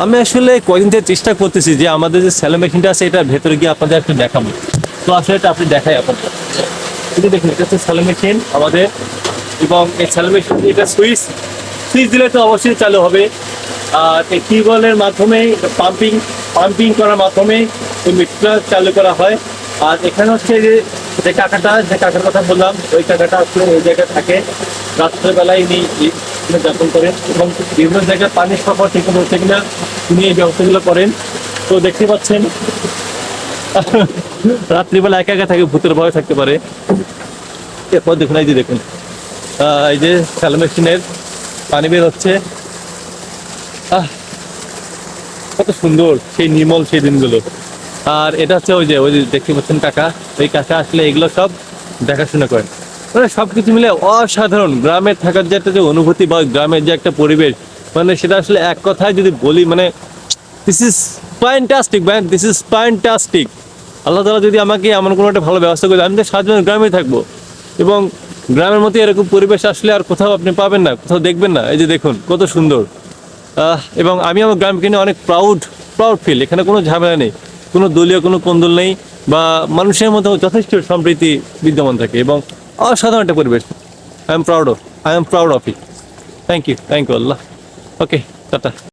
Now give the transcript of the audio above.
আমি আসলে কয়দিন থেকে চেষ্টা করতেছি যে আমাদের যে স্যালো মেশিনটা আছে এটা ভেতরে গিয়ে আপনাদের একটু দেখাবো। তো আসলে এটা আপনি দেখাই আপনাদের। দেখুন, এটা হচ্ছে স্যালো মেশিন আমাদের, এবং এই স্যালো মেশিন এটা সুইচ সুইচ দিলে তো অবশ্যই চালু হবে। আর এই টিউবওয়েলের মাধ্যমে পাম্পিং পাম্পিং করার মাধ্যমে ওই মিটার চালু করা হয়। আর এখানে হচ্ছে যে যে কাকাটা যে কাকার কথা বললাম, ওই কাকাটা আসলে ওই জায়গায় থাকে। রাত্রেবেলায় ইনি এখানে যাপন করেন এবং বিভিন্ন জায়গায় পানি সরবরাহ ঠিক হচ্ছে কিনা তিনি এই ব্যবস্থাগুলো করেন। তো দেখতে পাচ্ছেন, রাত্রিবেলা একা একা থাকে, ভূতের ভয় থাকতে পারে। এরপর দেখুন, এই যে দেখুন এই যে স্যালো মেশিনের পানি বের হচ্ছে। কত সুন্দর সেই নির্মল সেই দিনগুলো। আর এটা হচ্ছে ওই যে ওই যে দেখতে পাচ্ছেন কাকা ওই কাকা আসলে এগুলো সব দেখাশোনা করেন। মানে সব কিছু মিলে অসাধারণ। গ্রামে থাকার যে একটা যে অনুভূতি বা গ্রামের যে একটা পরিবেশ মানে সেটা আসলে এক কথায় যদি বলি মানে this is fantastic man this is fantastic আল্লাহ তালা যদি আমাকে এমন কোনো একটা ভালো ব্যবস্থা করে আমি তো জীবন গ্রামে থাকব। এবং গ্রামের মধ্যে এরকম পরিবেশ আসলে আর কোথাও আপনি পাবেন না, কোথাও দেখবেন না। এই যে দেখুন, কত সুন্দর। এবং আমি আমার গ্রামকে নিয়ে অনেক প্রাউড প্রাউড ফিল এখানে কোনো ঝামেলা নেই। কোনো দলীয় কোনো কোন্দল নেই বা মানুষের মধ্যে যথেষ্ট সম্প্রীতি বিদ্যমান থাকে। এবং অসাধারণ একটা পরিবেশ। I am proud of I am proud of it thank you thank you Allah okay tata